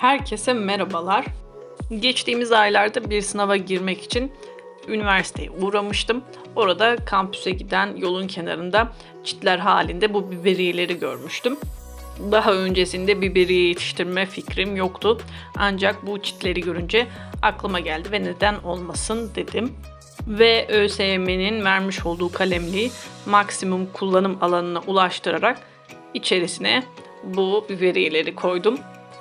Herkese merhabalar. Geçtiğimiz aylarda bir sınava girmek için üniversiteye uğramıştım. Orada kampüse giden yolun kenarında çitler halinde bu biberiyeleri görmüştüm. Daha öncesinde biberiye yetiştirme fikrim yoktu. Ancak bu çitleri görünce aklıma geldi ve neden olmasın dedim. Ve ÖSYM'nin vermiş olduğu kalemliği maksimum kullanım alanına ulaştırarak içerisine bu biberiyeleri koydum.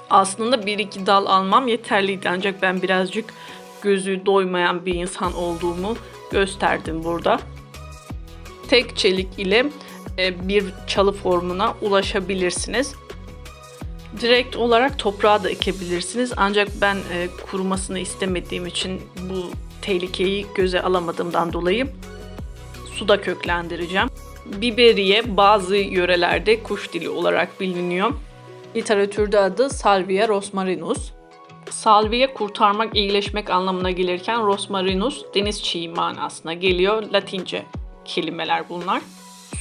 Aslında bir iki dal almam yeterliydi ancak ben birazcık gözü doymayan bir insan olduğumu gösterdim burada. Tek çelik ile e, bir çalı formuna ulaşabilirsiniz. Direkt olarak toprağa da ekebilirsiniz ancak ben e, kurumasını istemediğim için bu tehlikeyi göze alamadığımdan dolayı suda köklendireceğim. Biberiye bazı yörelerde kuş dili olarak biliniyor. Literatürde adı Salvia rosmarinus. Salvia kurtarmak, iyileşmek anlamına gelirken rosmarinus deniz çiğ manasına geliyor. Latince kelimeler bunlar.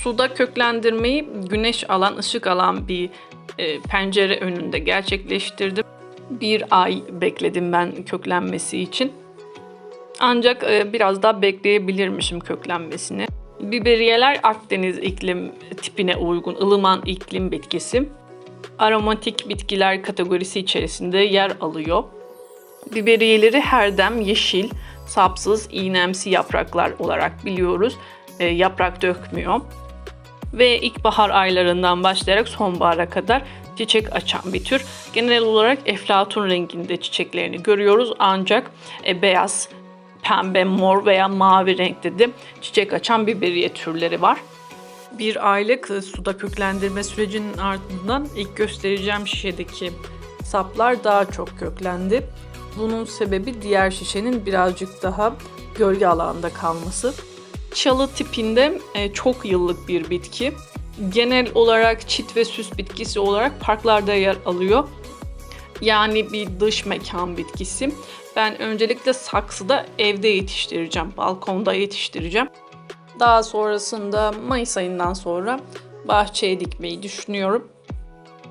Suda köklendirmeyi güneş alan, ışık alan bir e, pencere önünde gerçekleştirdim. Bir ay bekledim ben köklenmesi için. Ancak e, biraz daha bekleyebilirmişim köklenmesini. Biberiyeler Akdeniz iklim tipine uygun ılıman iklim bitkisi. Aromatik bitkiler kategorisi içerisinde yer alıyor. Biberiyeleri herdem, yeşil, sapsız, iğnemsi yapraklar olarak biliyoruz. E, yaprak dökmüyor. Ve ilkbahar aylarından başlayarak sonbahara kadar çiçek açan bir tür. Genel olarak eflatun renginde çiçeklerini görüyoruz ancak e, beyaz, pembe, mor veya mavi renkte de çiçek açan biberiye türleri var. Bir aylık e, suda köklendirme sürecinin ardından ilk göstereceğim şişedeki saplar daha çok köklendi. Bunun sebebi diğer şişenin birazcık daha gölge alanında kalması. Çalı tipinde e, çok yıllık bir bitki. Genel olarak çit ve süs bitkisi olarak parklarda yer alıyor. Yani bir dış mekan bitkisi. Ben öncelikle saksıda evde yetiştireceğim, balkonda yetiştireceğim. Daha sonrasında Mayıs ayından sonra bahçeye dikmeyi düşünüyorum.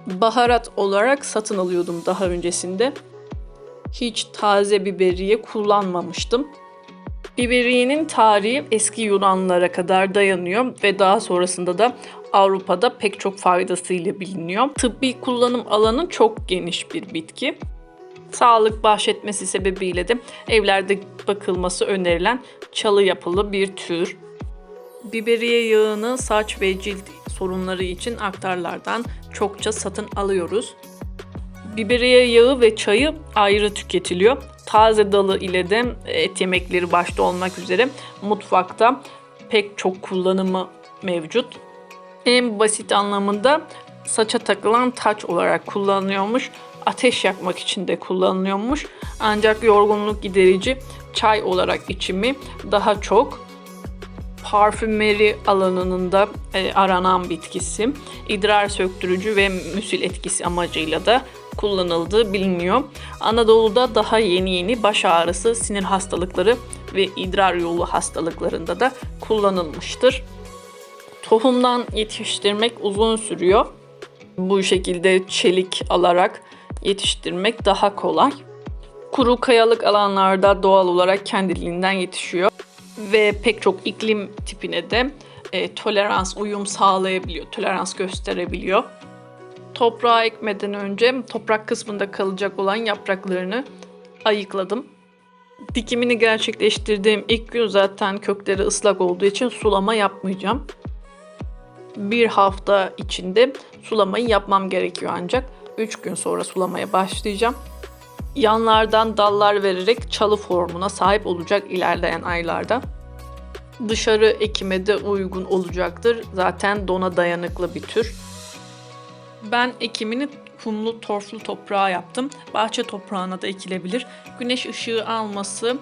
Baharat olarak satın alıyordum daha öncesinde. Hiç taze biberiye kullanmamıştım. Biberiyenin tarihi eski Yunanlara kadar dayanıyor ve daha sonrasında da Avrupa'da pek çok faydasıyla biliniyor. Tıbbi kullanım alanı çok geniş bir bitki. Sağlık bahşetmesi sebebiyle de evlerde bakılması önerilen çalı yapılı bir tür. Biberiye yağını saç ve cilt sorunları için aktarlardan çokça satın alıyoruz. Biberiye yağı ve çayı ayrı tüketiliyor. Taze dalı ile de et yemekleri başta olmak üzere mutfakta pek çok kullanımı mevcut. En basit anlamında saça takılan taç olarak kullanılıyormuş. Ateş yakmak için de kullanılıyormuş. Ancak yorgunluk giderici çay olarak içimi daha çok parfümeri alanının da e, aranan bitkisi. İdrar söktürücü ve müsil etkisi amacıyla da kullanıldığı biliniyor. Anadolu'da daha yeni yeni baş ağrısı, sinir hastalıkları ve idrar yolu hastalıklarında da kullanılmıştır. Tohumdan yetiştirmek uzun sürüyor. Bu şekilde çelik alarak yetiştirmek daha kolay. Kuru kayalık alanlarda doğal olarak kendiliğinden yetişiyor ve pek çok iklim tipine de e, tolerans, uyum sağlayabiliyor, tolerans gösterebiliyor. Toprağa ekmeden önce toprak kısmında kalacak olan yapraklarını ayıkladım. Dikimini gerçekleştirdiğim ilk gün zaten kökleri ıslak olduğu için sulama yapmayacağım. Bir hafta içinde sulamayı yapmam gerekiyor ancak 3 gün sonra sulamaya başlayacağım. Yanlardan dallar vererek çalı formuna sahip olacak ilerleyen aylarda. Dışarı ekime de uygun olacaktır. Zaten dona dayanıklı bir tür. Ben ekimini kumlu torflu toprağa yaptım. Bahçe toprağına da ekilebilir. Güneş ışığı alması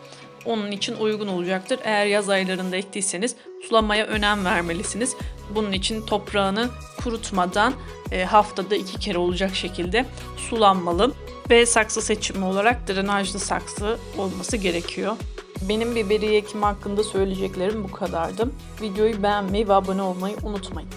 onun için uygun olacaktır. Eğer yaz aylarında ektiyseniz sulamaya önem vermelisiniz. Bunun için toprağını kurutmadan e, haftada iki kere olacak şekilde sulanmalı. Ve saksı seçimi olarak drenajlı saksı olması gerekiyor. Benim biberiye ekimi hakkında söyleyeceklerim bu kadardı. Videoyu beğenmeyi ve abone olmayı unutmayın.